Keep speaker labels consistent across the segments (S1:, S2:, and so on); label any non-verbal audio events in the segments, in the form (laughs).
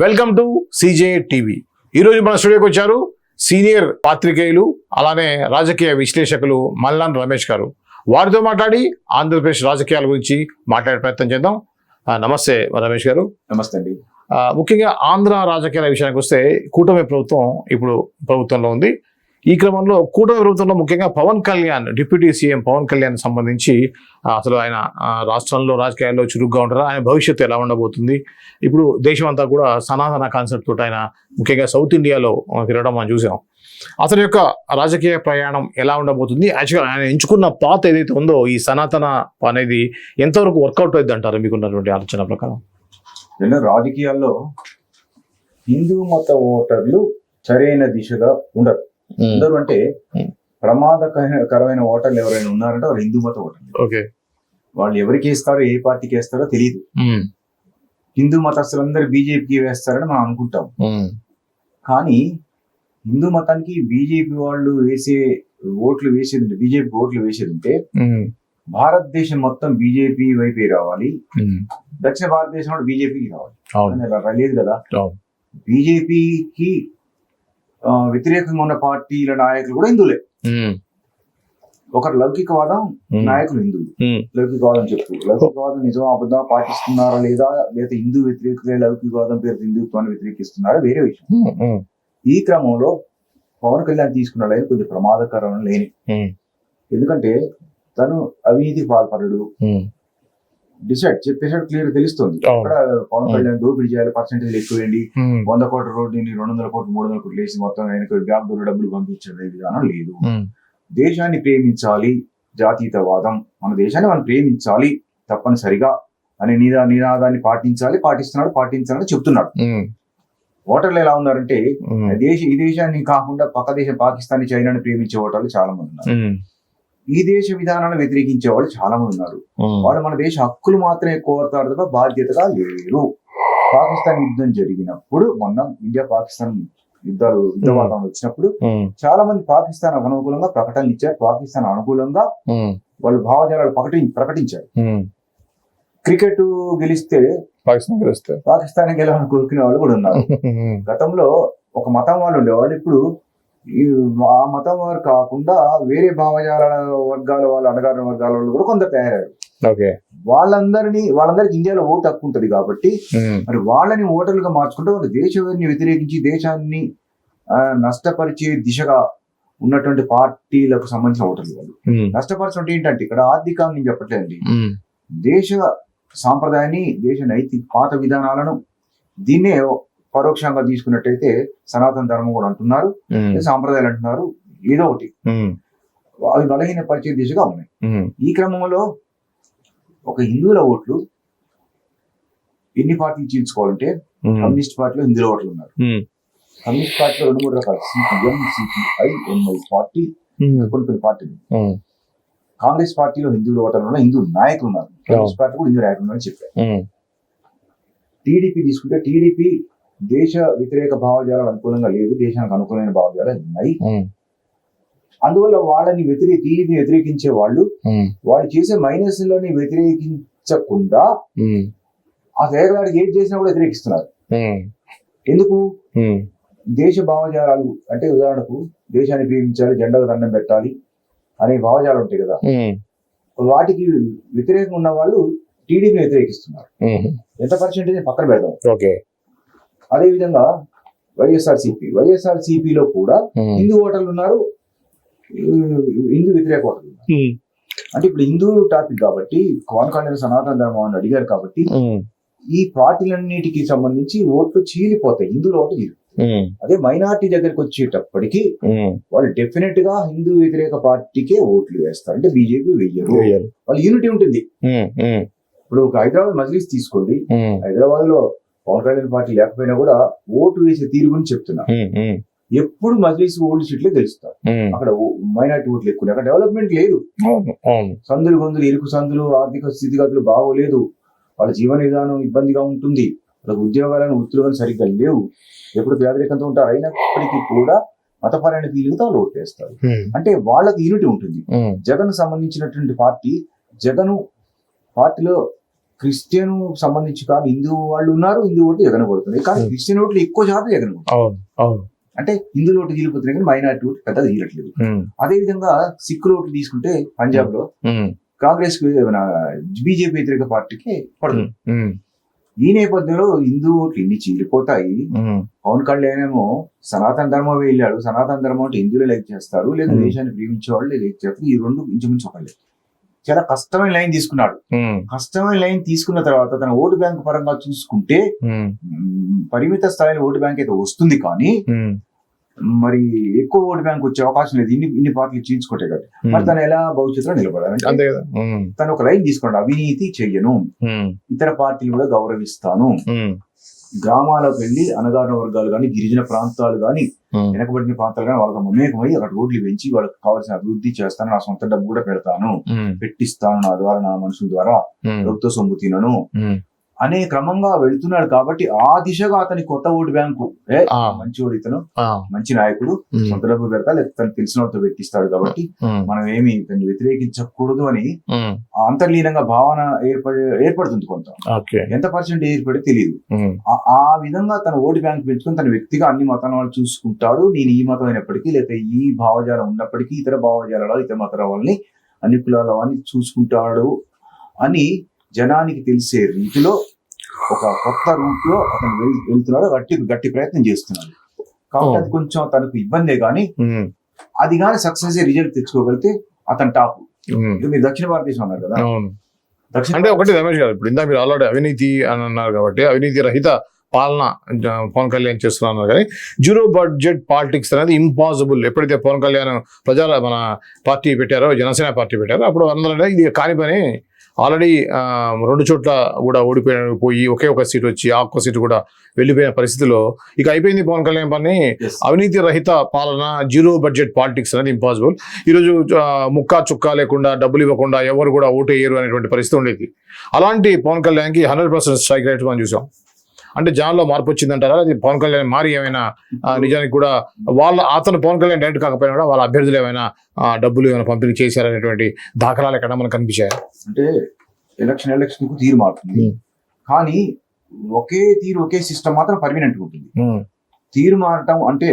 S1: Welcome to CJ TV. ఈరోజు మన స్టూడియోకి వచ్చారు సీనియర్ పాత్రికేయులు అలానే రాజకీయ విశ్లేషకులు మల్లాన్ రమేష్ గారు. వారితో మాట్లాడి ఆంధ్రప్రదేశ్ రాజకీయాల గురించి మాట్లాడే ప్రయత్నం చేద్దాం. నమస్తే రమేష్ గారు.
S2: నమస్తే అండి.
S1: ముఖ్యంగా ఆంధ్ర రాజకీయాల విషయానికి వస్తే కూటమి ప్రభుత్వం ఇప్పుడు ప్రభుత్వంలో ఉంది. ఈ క్రమంలో కూటమి ప్రభుత్వంలో ముఖ్యంగా పవన్ కళ్యాణ్ డిప్యూటీ సీఎం పవన్ కళ్యాణ్ సంబంధించి అసలు ఆయన రాష్ట్రంలో రాజకీయాల్లో చురుగ్గా ఉంటారా. ఆయన భవిష్యత్తు ఎలా ఉండబోతుంది? ఇప్పుడు దేశం అంతా కూడా సనాతన కాన్సెప్ట్ తోటి ఆయన ముఖ్యంగా సౌత్ ఇండియాలో తిరగడం మనం చూసాం. అతని యొక్క రాజకీయ ప్రయాణం ఎలా ఉండబోతుంది? యాక్చువల్గా ఆయన ఎంచుకున్న పాత ఏదైతే ఉందో ఈ సనాతన అనేది ఎంతవరకు వర్కౌట్ అవుతుంది అంటారు మీకున్నటువంటి ఆలోచన ప్రకారం?
S2: నిన్న రాజకీయాల్లో హిందూ మత ఓటర్లు సరైన దిశగా ఉండరు. ఉండరు అంటే. ప్రమాదకరమైన ఓటర్లు ఎవరైనా ఉన్నారంటే వాళ్ళు హిందూ మత ఓటర్లు.
S1: ఓకే.
S2: వాళ్ళు ఎవరికి వేస్తారో ఏ పార్టీకి వేస్తారో తెలియదు హిందూ మతస్థులందరూ బీజేపీకి వేస్తారని మనం అనుకుంటాం. కానీ హిందూ మతానికి బీజేపీ వాళ్ళు వేసే ఓట్లు వేసేది బీజేపీ ఓట్లు వేసేది ఉంటే భారతదేశం మొత్తం బీజేపీ వైపే రావాలి. దక్షిణ భారతదేశం కూడా బీజేపీకి రావాలి. అలా లేదు కదా.
S1: అవును.
S2: బీజేపీకి వ్యతిరేకంగా ఉన్న పార్టీల నాయకులు కూడా హిందువులే. ఒకరు లౌకికవాదం నాయకులు హిందువులు. లౌకికవాదం చెప్పు లౌకికవాదం నిజమా అబద్ధమా పాటిస్తున్నారా లేదా లేదా హిందూ వ్యతిరేకులే లౌకికవాదం పేరు హిందుత్వాన్ని వ్యతిరేకిస్తున్నారా వేరే విషయం. ఈ క్రమంలో పవన్ కళ్యాణ్ తీసుకున్న లైన్ కొంచెం ప్రమాదకరం లేని. ఎందుకంటే తను అవినీతికి పాల్పడడు డిసైడ్ చెప్పేసాడు క్లియర్ తెలుస్తుంది. అక్కడ పవన్ కళ్యాణ్ దోపిడీ చేయాలి పర్సెంటేజ్ ఎక్కువేయండి వంద కోట్ల రోడ్డుని రెండు వందల కోట్లు మూడు వందల కోట్లు వేసి మొత్తం ఆయనకు బ్యాంక్ ద్వారా డబ్బులు పంపించే విధానం లేదు. దేశాన్ని ప్రేమించాలి జాతీయతవాదం. మన దేశాన్ని మనం ప్రేమించాలి తప్పనిసరిగా అనే నిదా నినాదాన్ని పాటించాలి పాటిస్తున్నాడు పాటించాలని చెప్తున్నాడు. ఓటర్లు ఎలా ఉన్నారంటే దేశ ఈ దేశాన్ని కాకుండా పక్క దేశం పాకిస్తాన్ చైనాని ప్రేమించే ఓటర్లు చాలా మంది ఉన్నారు ఈ దేశ విధానాలను వ్యతిరేకించే వాళ్ళు చాలా మంది ఉన్నారు వాళ్ళు మన దేశ హక్కులు మాత్రమే కోరుతారు తప్ప బాధ్యతగా లేరు. పాకిస్తాన్ యుద్ధం జరిగినప్పుడు మొన్న ఇండియా పాకిస్తాన్ యుద్ధాలు యుద్ధ వాతావరణం వచ్చినప్పుడు చాలా మంది పాకిస్తాన్ అనుకూలంగా ప్రకటనలు ఇచ్చారు. పాకిస్తాన్ అనుకూలంగా వాళ్ళు భావజాలాలు ప్రకటి ప్రకటించారు. క్రికెట్ గెలిస్తే
S1: పాకిస్తాన్ గెలిస్తే.
S2: పాకిస్తాన్ గెలవాలని కోరుకునే వాళ్ళు కూడా ఉన్నారు. (laughs) గతంలో ఒక మతం వాళ్ళు ఉండేవాళ్ళు. ఇప్పుడు ఆ మతం వారు కాకుండా వేరే భావజాల వర్గాల వాళ్ళు అణగారిన వర్గాల వాళ్ళు కూడా కొందరు తయారయ్యారు.
S1: ఓకే.
S2: వాళ్ళందరినీ వాళ్ళందరికి ఇండియాలో ఓటు హక్కు ఉంటుంది కాబట్టి మరి వాళ్ళని ఓటర్లుగా మార్చుకుంటే వాళ్ళు దేశాన్ని వ్యతిరేకించి దేశాన్ని ఆ, నష్టపరిచే దిశగా ఉన్నటువంటి పార్టీలకు సంబంధించిన ఓటర్లు వాళ్ళు. నష్టపరచడం ఏంటంటే ఇక్కడ ఆర్థికంగా నేను చెప్పట్లేదండి. దేశ సాంప్రదాయాన్ని దేశ నైతిక పాత విధానాలను దీన్నే పరోక్షంగా తీసుకున్నట్టయితే సనాతన ధర్మం కూడా అంటున్నారు. సాంప్రదాయాలు అంటున్నారు. ఏదో ఒకటి. అవి బలహీన పరిచయ దిశగా ఉన్నాయి. ఈ క్రమంలో ఒక హిందువుల ఓట్లు ఎన్ని పార్టీలు చీల్చుకోవాలంటే కమ్యూనిస్ట్ పార్టీలో హిందువుల ఓట్లు ఉన్నారు. కమ్యూనిస్ట్ పార్టీలో రెండు మూడు రకాలు. సిపిఎం సిపిఐ ఎంఐ పార్టీ కొన్ని కొన్ని పార్టీలు. కాంగ్రెస్ పార్టీలో హిందువుల ఓటర్లు ఉన్నారు హిందూ నాయకులు ఉన్నారు. కాంగ్రెస్ పార్టీ కూడా హిందూ నాయకులు ఉన్నారని చెప్పారు. టీడీపీ తీసుకుంటే టీడీపీ దేశ వ్యతిరేక భావజాలాలు అనుకూలంగా లేదు దేశానికి అనుకూలమైన భావజాలాలు ఉన్నాయి. అందువల్ల వాళ్ళని వ్యతిరేక టీడీపీ వ్యతిరేకించే వాళ్ళు వాళ్ళు చేసే మైనస్ లని వ్యతిరేకించకుండా ఆ వేగవాడికి ఏది చేసినా కూడా వ్యతిరేకిస్తున్నారు. ఎందుకు? దేశ భావజాలాలు అంటే ఉదాహరణకు దేశాన్ని ప్రేమించాలి జెండాకు దండం పెట్టాలి అనే భావజాలు ఉంటాయి కదా. వాటికి వ్యతిరేకంగా ఉన్న వాళ్ళు టీడీపీని వ్యతిరేకిస్తున్నారు. ఎంత పర్సెంటేజ్ పక్కన పెడదాం.
S1: ఓకే.
S2: అదే విధంగా వైఎస్ఆర్ సిపి వైఎస్ఆర్ సిపిలో కూడా హిందూ ఓటర్లు ఉన్నారు. హిందూ వ్యతిరేక ఓటర్లు ఉన్నారు. అంటే ఇప్పుడు హిందూ టాపిక్ కాబట్టి పవన్ కళ్యాణ్ సనాతన ధర్మం అని అడిగారు కాబట్టి ఈ పార్టీలన్నిటికి సంబంధించి ఓట్లు చీలిపోతాయి. హిందువుల ఓట్లు చీలి అదే మైనార్టీ దగ్గరికి వచ్చేటప్పటికి వాళ్ళు డెఫినెట్గా హిందూ వ్యతిరేక పార్టీకే ఓట్లు వేస్తారు. అంటే బీజేపీ వెయ్యరు వాళ్ళు యూనిటీ ఉంటుంది. ఇప్పుడు ఒక హైదరాబాద్ మజ్లిస్ తీసుకోండి. హైదరాబాద్లో పవన్ కళ్యాణ్ పార్టీ లేకపోయినా కూడా ఓటు వేసే తీరు గురించి చెప్తున్నా. ఎప్పుడు మజ్లిస్ ఓల్డ్ సీట్లే గెలుస్తారు. అక్కడ మైనార్టీ ఓట్లు ఎక్కువ అక్కడ డెవలప్మెంట్ లేదు. సందులు గొంతులు ఇరుకు సందులు ఆర్థిక స్థితిగతులు బాగోలేదు. వాళ్ళ జీవన విధానం ఇబ్బందిగా ఉంటుంది. వాళ్ళకి ఉద్యోగాలను వృత్తులు సరిగ్గా లేవు. ఎప్పుడు పేదరికంతో ఉంటారు. అయినప్పటికీ కూడా మతపరమైన ఫీలింగ్తో వాళ్ళు ఓటేస్తారు అంటే వాళ్ళకి యూనిటీ ఉంటుంది. జగన్ సంబంధించినటువంటి పార్టీ జగను పార్టీలో క్రిస్టియన్ సంబంధించి కానీ హిందూ వాళ్ళు ఉన్నారు హిందూ ఓట్లు జగన్ కొడుతున్నాయి కానీ
S1: Hmm.
S2: క్రిస్టియన్ ఓట్లు ఎక్కువ శాతం
S1: అవును
S2: అంటే హిందూ ఓట్లు తీలిపోతున్నాయి కానీ మైనార్టీ ఓట్లు పెద్దగా తీయట్లేదు
S1: ఉమ్,
S2: అదే విధంగా సిక్కుల ఓట్లు తీసుకుంటే పంజాబ్లో
S1: ఉమ్,
S2: కాంగ్రెస్ బీజేపీ వ్యతిరేక పార్టీకి పడుతుంది. ఈ నేపథ్యంలో హిందూ ఓట్లు ఇన్ని చీలిపోతాయి? పవన్ కళ్యాణ్ ఏమో సనాతన ధర్మం వెళ్ళాడు. సనాతన ధర్మం అంటే హిందువులు లైక్ చేస్తారు లేదా
S1: Hmm.
S2: దేశాన్ని ప్రేమించే వాళ్ళు లైక్ చేస్తారు. ఈ రెండు ఇంచుమించు ఒకళ్ళే. చాలా కష్టమైన లైన్ తీసుకున్నాడు. కష్టమైన లైన్ తీసుకున్న తర్వాత తన ఓటు బ్యాంక్ పరంగా చూసుకుంటే పరిమిత స్థాయిలో ఓటు బ్యాంక్ అయితే వస్తుంది కానీ మరి ఎక్కువ ఓటు బ్యాంక్ వచ్చే అవకాశం లేదు. ఇన్ని ఇన్ని పార్టీలు చీల్చుకుంటే కదా మరి. తను ఎలా భవిష్యత్తులో నిలబడాలంటే
S1: అంతే కదా.
S2: తను ఒక లైన్ తీసుకోండి అవినీతి చెయ్యను. ఇతర పార్టీలు కూడా గౌరవిస్తాను. గ్రామాలకు వెళ్ళి అనగారిన వర్గాలు కానీ గిరిజన ప్రాంతాలు కానీ వెనకబడిన ప్రాంతాలు కానీ వాళ్ళతో మమేకమై అక్కడ రోడ్లు పెంచి వాళ్ళకి కావాల్సిన అభివృద్ధి చేస్తాను నా సొంత డబ్బు కూడా పెడతాను. పెట్టిస్తాను నా ద్వారా నా మనుషుల ద్వారా. ప్రభుత్వ సొమ్ము తినను. అనే క్రమంగా వెళ్తున్నాడు కాబట్టి ఆ దిశగా అతని కొత్త ఓటు బ్యాంకు. ఏ. మంచి ఓడు ఇతను. మంచి నాయకుడు. సొంత డబ్బు పెడతా లేకపోతే తను తెలిసిన వాళ్ళతో పెట్టిస్తాడు కాబట్టి మనం ఏమి ఇతన్ని వ్యతిరేకించకూడదు అని అంతర్లీనంగా భావన ఏర్పడి ఏర్పడుతుంది కొంత. ఎంత పర్సెంట్ ఏర్పడి తెలియదు. ఆ విధంగా తన ఓటు బ్యాంక్ పెంచుకొని తన వ్యక్తిగా అన్ని మతాల వాళ్ళు చూసుకుంటాడు. నేను ఈ మతం అయినప్పటికీ లేకపోతే ఈ భావజాలం ఉన్నప్పటికీ ఇతర భావజాలలో ఇతర మతాల వాళ్ళని అన్ని కులాల వాళ్ళని చూసుకుంటాడు అని జనానికి తెలిసే రీతిలో ఒక కొత్త రూట్లో అతను వెళ్- వెళ్తున్నాడు గట్టి గట్టి ప్రయత్నం చేస్తున్నాడు. కాబట్టి. అది కొంచెం తనకు ఇబ్బందే కానీ అది కానీ సక్సెస్ రిజల్ట్ తెచ్చుకోగలిగితే అతను టాప్. ఇప్పుడు మీరు దక్షిణ భారతదేశం అన్నారు కదా.
S1: అంటే ఒకటి రమేష్ గారు ఇప్పుడు ఇందాక మీరు ఆల్రెడీ అవినీతి అని అన్నారు కాబట్టి అవినీతి రహిత పాలన పవన్ కళ్యాణ్ చేస్తున్నారు కానీ జీరో బడ్జెట్ పాలిటిక్స్ అనేది ఇంపాసిబుల్. ఎప్పుడైతే పవన్ కళ్యాణ్ ప్రజల మన పార్టీ పెట్టారో జనసేన పార్టీ పెట్టారో అప్పుడు అందరూ ఇది కాని పని ఆల్రెడీ రెండు చోట్ల కూడా ఓడిపోయి పోయి ఒకే ఒక సీట్ వచ్చి ఆ ఒక్క సీటు కూడా వెళ్ళిపోయిన పరిస్థితిలో ఇక అయిపోయింది పవన్ కళ్యాణ్ పని. అవినీతి రహిత పాలన జీరో బడ్జెట్ పాలిటిక్స్ అనేది ఇంపాసిబుల్ ఈరోజు ముక్కా చుక్కా లేకుండా డబ్బులు ఇవ్వకుండా ఎవరు కూడా ఓటు వేయరు అనేటువంటి పరిస్థితి ఉండేది. అలాంటి పవన్ కళ్యాణ్కి హండ్రెడ్ పర్సెంట్ స్ట్రైక్ రేట్ మనం చూసాం. అంటే జనాల్లో మార్పు వచ్చిందంటారా? అది పవన్ కళ్యాణ్ మారి ఏమైనా నిజానికి కూడా వాళ్ళ అతను పవన్ కళ్యాణ్ డైరెక్ట్ కాకపోయినా కూడా వాళ్ళ అభ్యర్థులు ఏమైనా డబ్బులు ఏమైనా పంపిణీ చేశారనేటువంటి దాఖలాలు ఎక్కడ మనకు కనిపించాయి?
S2: అంటే ఎలక్షన్ ఎలక్షన్కు తీరు మారుతుంది. కానీ ఒకే తీరు ఒకే సిస్టమ్ మాత్రం పర్మనెంట్ ఉంటుంది. తీరు మారటం అంటే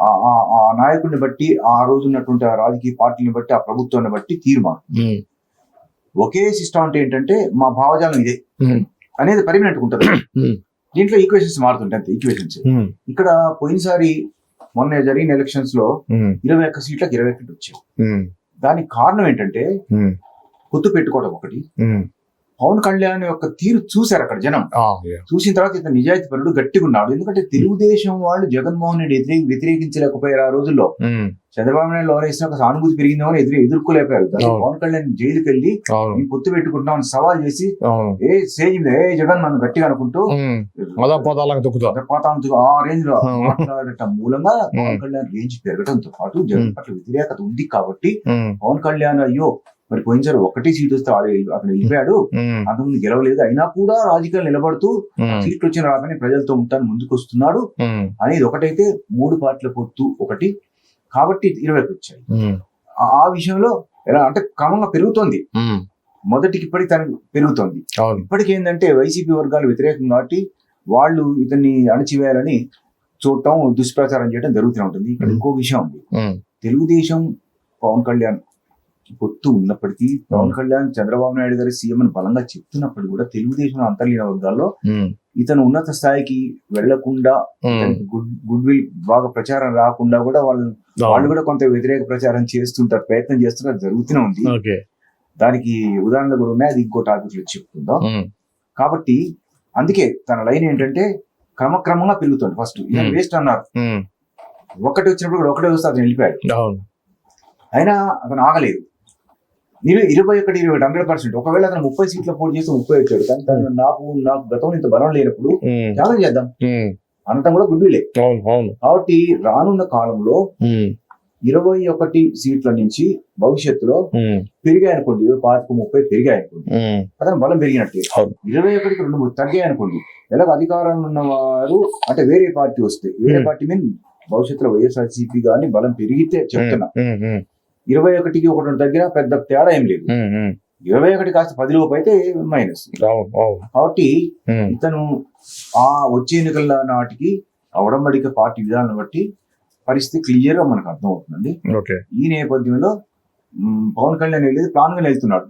S2: ఆ ఆ- ఆ నాయకుడిని బట్టి ఆ రోజు ఉన్నటువంటి ఆ రాజకీయ పార్టీని బట్టి ఆ ప్రభుత్వాన్ని బట్టి తీరు మారుతుంది. ఒకే సిస్టమ్ అంటే ఏంటంటే మా భావజాలం ఇదే అనేది పర్మనెంట్ ఉంటుంది. దీంట్లో ఈక్వేషన్స్ మారుతుంటాయి అంతే ఈక్వేషన్స్ ఇక్కడ పోయినసారి మొన్న జరిగిన ఎలక్షన్స్లో ఇరవై ఒక్క సీట్లకు ఇరవై ఒకటి వచ్చాయి. దానికి కారణం ఏంటంటే పొత్తు పెట్టుకోవడం ఒకటి. పవన్ కళ్యాణ్ యొక్క తీరు చూశారు అక్కడ జనం. చూసిన తర్వాత ఇతను నిజాయితీ పరుడు గట్టిగా ఉన్నాడు. ఎందుకంటే తెలుగుదేశం వాళ్ళు జగన్మోహన్ రెడ్డి వ్యతిరేకించలేకపోయారు ఆ రోజుల్లో. చంద్రబాబు నాయుడు లోన్ వేసిన ఒక సానుభూతి పెరిగిందేమో ఎదురు ఎదుర్కోలేకపోయారు. పవన్ కళ్యాణ్ జైలుకి వెళ్ళి పొత్తు పెట్టుకుంటున్నాం అని సవాల్ చేసి ఏ మీద ఏ జగన్ నన్ను గట్టిగా అనుకుంటూ
S1: అదా పోతాలకు
S2: ఆ రేంజ్లో
S1: అవును.
S2: మాట్లాడటం మూలంగా పవన్ కళ్యాణ్ రేంజ్ పెరగడంతో పాటు జగన్ పట్ల వ్యతిరేకత ఉంది కాబట్టి పవన్ కళ్యాణ్ అయ్యో మరి పోయినసారి ఒకటి సీట్ వస్తే అతను వెళ్ళిపోయాడు అంతకుముందు గెలవలేదు. అయినా కూడా రాజకీయాలు నిలబడుతూ సీట్లు వచ్చిన రాగానే ప్రజలతో ఉంటాను ముందుకు వస్తున్నాడు అనేది ఒకటైతే మూడు పార్టీల పొత్తు ఒకటి. కాబట్టి ఇరవైకి వచ్చాయి. ఆ- విషయంలో ఎలా అంటే క్రమంగా పెరుగుతోంది. మొదటికి ఇప్పటికి తనకు పెరుగుతోంది. ఇప్పటికి ఏంటంటే వైసీపీ వర్గాలు వ్యతిరేకం కాబట్టి వాళ్ళు ఇతన్ని అణచివేయాలని చూడటం దుష్ప్రచారం చేయడం జరుగుతూనే ఉంటుంది. ఇక్కడ ఇంకో విషయం ఉంది. తెలుగుదేశం పవన్ కళ్యాణ్ పొత్తు ఉన్నప్పటికీ పవన్ కళ్యాణ్ చంద్రబాబు నాయుడు గారి సీఎం అని బలంగా చెప్తున్నప్పటికీ కూడా తెలుగుదేశం అంతర్లీన వర్గాల్లో ఇతను ఉన్నత స్థాయికి వెళ్ళకుండా గుడ్ గుడ్ విల్ బాగా ప్రచారం రాకుండా కూడా వాళ్ళు వాళ్ళు కూడా కొంత వ్యతిరేక ప్రచారం చేస్తుంటారు ప్రయత్నం చేస్తుంటారు జరుగుతూనే ఉంది. దానికి ఉదాహరణలు కూడా ఉన్నాయి. అది ఇంకో టాపిక్లో చెప్పుకుందాం. కాబట్టి అందుకే తన లైన్ ఏంటంటే క్రమక్రమంగా పెరుగుతుంది ఫస్ట్. వేస్ట్ అన్నారు. ఒకటి వచ్చినప్పుడు కూడా ఒకటే వస్తే అతను వెళ్ళిపోయాడు. అయినా అతను ఆగలేదు. ఇరవై ఇరవై ఒకటి ఇరవై హండ్రెడ్ పర్సెంట్ ఒకవేళ అతను ముప్పై సీట్ల పోటీ చేస్తే ముప్పై వచ్చాడు కానీ తను నాకు నాకు గతంలో ఇంత బలం లేనప్పుడు త్యాగం చేద్దాం. అనటం కూడా
S1: అవును
S2: కాబట్టి రానున్న కాలంలో ఇరవై ఒకటి సీట్ల నుంచి భవిష్యత్తులో పెరిగాయి అనుకోండి. పాతిక ముప్పై పెరిగాయి అనుకోండి. అతను బలం పెరిగినట్టే. ఇరవై ఒకటికి రెండు మూడు తగ్గాయి అనుకోండి. ఎలాగ అధికారంలో ఉన్నవారు అంటే వేరే పార్టీ వస్తే వేరే. పార్టీ మీన్ భవిష్యత్తులో వైఎస్ఆర్సీపీ గాని బలం పెరిగితే చెప్తున్నా. ఇరవై ఒకటికి ఒకటి తగ్గినా పెద్ద తేడా ఏం లేదు. ఇరవై ఒకటి కాస్త పది లోపు అయితే మైనస్ కాబట్టి ఇతను ఆ వచ్చే ఎన్నికల నాటికి ఆ ఉడంబడిక పార్టీ విధానం బట్టి పరిస్థితి క్లియర్గా మనకు అర్థమవుతుందండి.
S1: ఓకే.
S2: ఈ నేపథ్యంలో పవన్ కళ్యాణ్ వెళ్ళేది ప్లాన్గా వెళ్తున్నాడు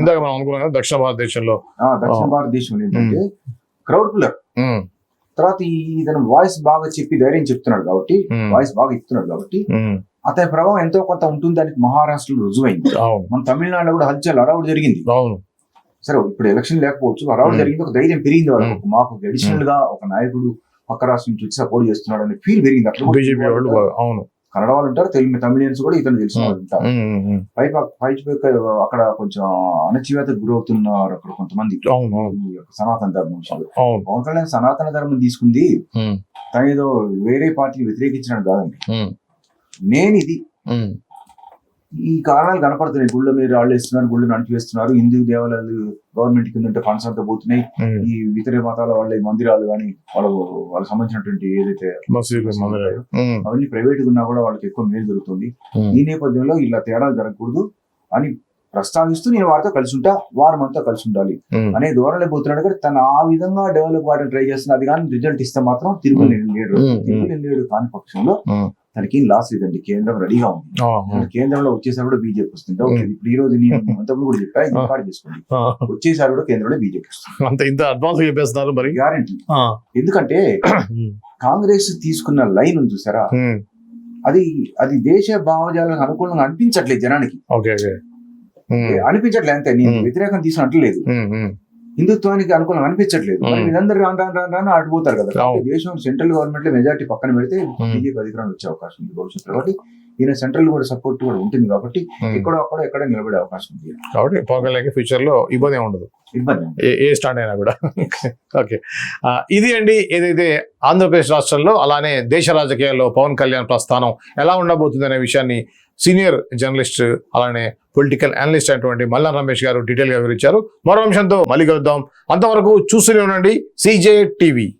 S1: ఇందాక మనం అనుకున్నాం దక్షిణ భారతదేశంలో.
S2: ఆ దక్షిణ భారతదేశంలో ఏంటంటే క్రౌడ్ పుల్లర్. తర్వాత ఈ ఇతను వాయిస్ బాగా చెప్పి ధైర్యం చెప్తున్నాడు కాబట్టి వాయిస్ బాగా ఇస్తున్నాడు కాబట్టి అతని ప్రభావం ఎంతో కొంత ఉంటుంది దానికి మహారాష్ట్రలో రుజువైంది. మన తమిళనాడులో కూడా హల్చల్ అడవుడు జరిగింది.
S1: అవును.
S2: సరే ఇప్పుడు ఎలక్షన్ లేకపోవచ్చు
S1: Hmm.
S2: జరిగింది ఒక ధైర్యం పెరిగింది వాళ్ళకి. మాకు అడిషనల్గా ఒక నాయకుడు పక్క రాష్ట్రం నుంచి వచ్చి సపోర్ట్ చేస్తున్నాడు అనే ఫీల్ పెరిగింది. అట్లా
S1: బీజేపీ వాళ్ళు అవును.
S2: కన్నడ వాళ్ళు ఉంటారు తెలుగు తమిళియన్స్ కూడా ఇతను తెలిసిన వాళ్ళు ఉంటారు. పై పై అక్కడ కొంచెం అణచివేత గురవుతున్నారు అక్కడ కొంతమంది. సనాతన ధర్మం పవన్ కళ్యాణ్ సనాతన ధర్మం తీసుకుంది.
S1: ఉమ్,
S2: తన ఏదో వేరే పార్టీకి వ్యతిరేకించినట్టు కాదండి. నేను ఇది ఈ కారణాలు కనపడుతున్నాయి. గుళ్ళ మీరు రాళ్ళు వేస్తున్నారు గుళ్ళు నడిపిస్తున్నారు హిందూ దేవాలయాలు గవర్నమెంట్ కింద ఫండ్స్ అంతా పోతున్నాయి. ఈ ఇతర మతాల వాళ్ళ మందిరాలు కానీ వాళ్ళ వాళ్ళకి సంబంధించినటువంటి ఏదైతే అవన్నీ ప్రైవేట్ ఉన్నా కూడా వాళ్ళకి ఎక్కువ మేలు జరుగుతుంది. ఈ నేపథ్యంలో ఇలా తేడాలు జరగకూడదు అని ప్రస్తావిస్తూ నేను వారితో కలిసి ఉంటా వారం అంతా కలిసి ఉండాలి అనే ధోరణిలో పోతున్నాడు. కానీ తను ఆ విధంగా డెవలప్ కావడానికి ట్రై చేస్తున్నా అది కానీ రిజల్ట్ ఇస్తే మాత్రం తిరుగులేడు తిరుగులేడు కాని పక్షంలో తనకి లాస్ లేదండి కేంద్రం రెడీగా ఉంది. కేంద్రంలో వచ్చేసారి కూడా బీజేపీ వస్తుంది ఓకే, ఇప్పుడు ఈ రోజు నేను (laughs) కూడా చెప్పా రికార్డ్ చేసుకోండి. వచ్చేసారి కూడా కేంద్రంలో బీజేపీ వస్తుంది.
S1: అంత ఇంత అడ్వాన్స్ చెప్పేస్తున్నారు మరి?
S2: గ్యారంటీ ఎందుకంటే కాంగ్రెస్ తీసుకున్న లైన్ ఉంది చూసారా? అది అది దేశ భావజాలకు అనుకూలంగా అనిపించట్లేదు జనానికి. అనిపించట్లేదు అంతే. నేను. వ్యతిరేకం తీసుకున్నట్లేదు హిందుత్వానికి అనుకూలంగా అనిపించట్లేదు. వీళ్ళందరూ రాను రాను రాను రాను అడిపోతారు కదా. దేశం సెంట్రల్ గవర్నమెంట్లో మెజార్టీ పక్కన పెడితే. బీజేపీ అధికారం వచ్చే అవకాశం ఉంది భవిష్యత్తులో. కాబట్టి ఈయన సెంట్రల్ కూడా సపోర్ట్ కూడా ఉంటుంది కాబట్టి
S1: ఉమ్.
S2: ఎక్కడో అక్కడ ఎక్కడ నిలబడే అవకాశం ఉంది
S1: కాబట్టి పవన్ కళ్యాణ్ ఫ్యూచర్లో ఇబ్బంది ఉండదు.
S2: ఇబ్బంది ఏం
S1: స్టాండ్ అయినా కూడా. ఓకే. ఇది అండి ఏదైతే ఆంధ్రప్రదేశ్ రాష్ట్రంలో అలానే దేశ రాజకీయాల్లో పవన్ కళ్యాణ్ ప్రస్థానం ఎలా ఉండబోతుంది అనే విషయాన్ని సీనియర్ జర్నలిస్ట్ అలానే పొలిటికల్ అనలిస్ట్ అయినటువంటి మల్లా రమేష్ గారు డీటెయిల్గా వివరించారు. మరో అంశంతో మళ్ళీ కలుద్దాం. అంతవరకు చూస్తూనే ఉండండి. CJ TV.